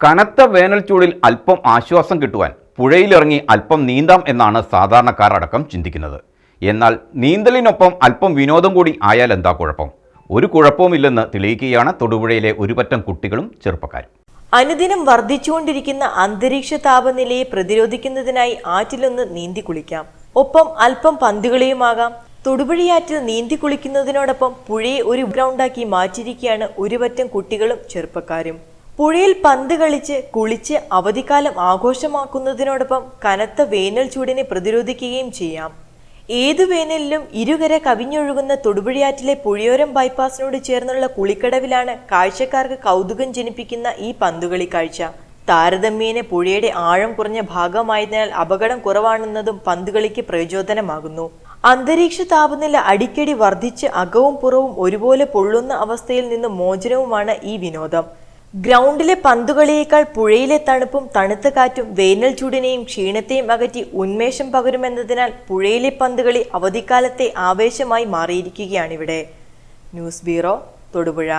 കനത്ത വേനൽ ചൂടിൽ അല്പം ആശ്വാസം കിട്ടുവാൻ പുഴയിലിറങ്ങി അല്പം നീന്താം എന്നാണ് സാധാരണക്കാർ അടക്കം ചിന്തിക്കുന്നത്. എന്നാൽ നീന്തലിനൊപ്പം അല്പം വിനോദം കൂടി ആയാൽ എന്താ കുഴപ്പം? ഒരു കുഴപ്പവുമില്ലെന്ന് തെളിയിക്കുകയാണ് തൊടുപുഴയിലെ ഒരുപറ്റം കുട്ടികളും ചെറുപ്പക്കാരും. അനുദിനം വർദ്ധിച്ചുകൊണ്ടിരിക്കുന്ന അന്തരീക്ഷ താപനിലയെ പ്രതിരോധിക്കുന്നതിനായി ആറ്റിലൊന്ന് നീന്തി കുളിക്കാം. ഒപ്പം അല്പം പന്തുകളിയുമാകാം. തൊടുപുഴയാറ്റിൽ നീന്തി കുളിക്കുന്നതിനോടൊപ്പം പുഴയെ ഒരു ഗ്രൗണ്ടാക്കി മാറ്റിയിരിക്കുകയാണ് ഒരുപറ്റം കുട്ടികളും ചെറുപ്പക്കാരും. പുഴയിൽ പന്ത് കളിച്ച് കുളിച്ച് അവധിക്കാലം ആഘോഷമാക്കുന്നതിനോടൊപ്പം കനത്ത വേനൽ ചൂടിനെ പ്രതിരോധിക്കുകയും ചെയ്യാം. ഏതു വേനലിലും ഇരുകര കവിഞ്ഞൊഴുകുന്ന തൊടുപുഴയാറ്റിലെ പുഴയോരം ബൈപ്പാസിനോട് ചേർന്നുള്ള കുളിക്കടവിലാണ് കാഴ്ചക്കാർക്ക് കൗതുകം ജനിപ്പിക്കുന്ന ഈ പന്തുകളി കാഴ്ച. താരതമ്യേന പുഴയുടെ ആഴം കുറഞ്ഞ ഭാഗമായതിനാൽ അപകടം കുറവാണെന്നതും പന്തുകളിക്ക് പ്രയോജനമാകുന്നു. അന്തരീക്ഷ താപനില അടിക്കടി വർദ്ധിച്ച് അകവും പുറവും ഒരുപോലെ പൊള്ളുന്ന അവസ്ഥയിൽ നിന്ന് മോചനവുമാണ് ഈ വിനോദം. ഗ്രൗണ്ടിലെ പന്തുകളിയേക്കാൾ പുഴയിലെ തണുപ്പും തണുത്ത കാറ്റും വേനൽ ചൂടിനെയും ക്ഷീണത്തെയും അകറ്റി ഉന്മേഷം പകരുമെന്നതിനാൽ പുഴയിലെ പന്തുകളി അവധിക്കാലത്തെ ആവേശമായി മാറിയിരിക്കുകയാണിവിടെ. News bureau Thodupuzha.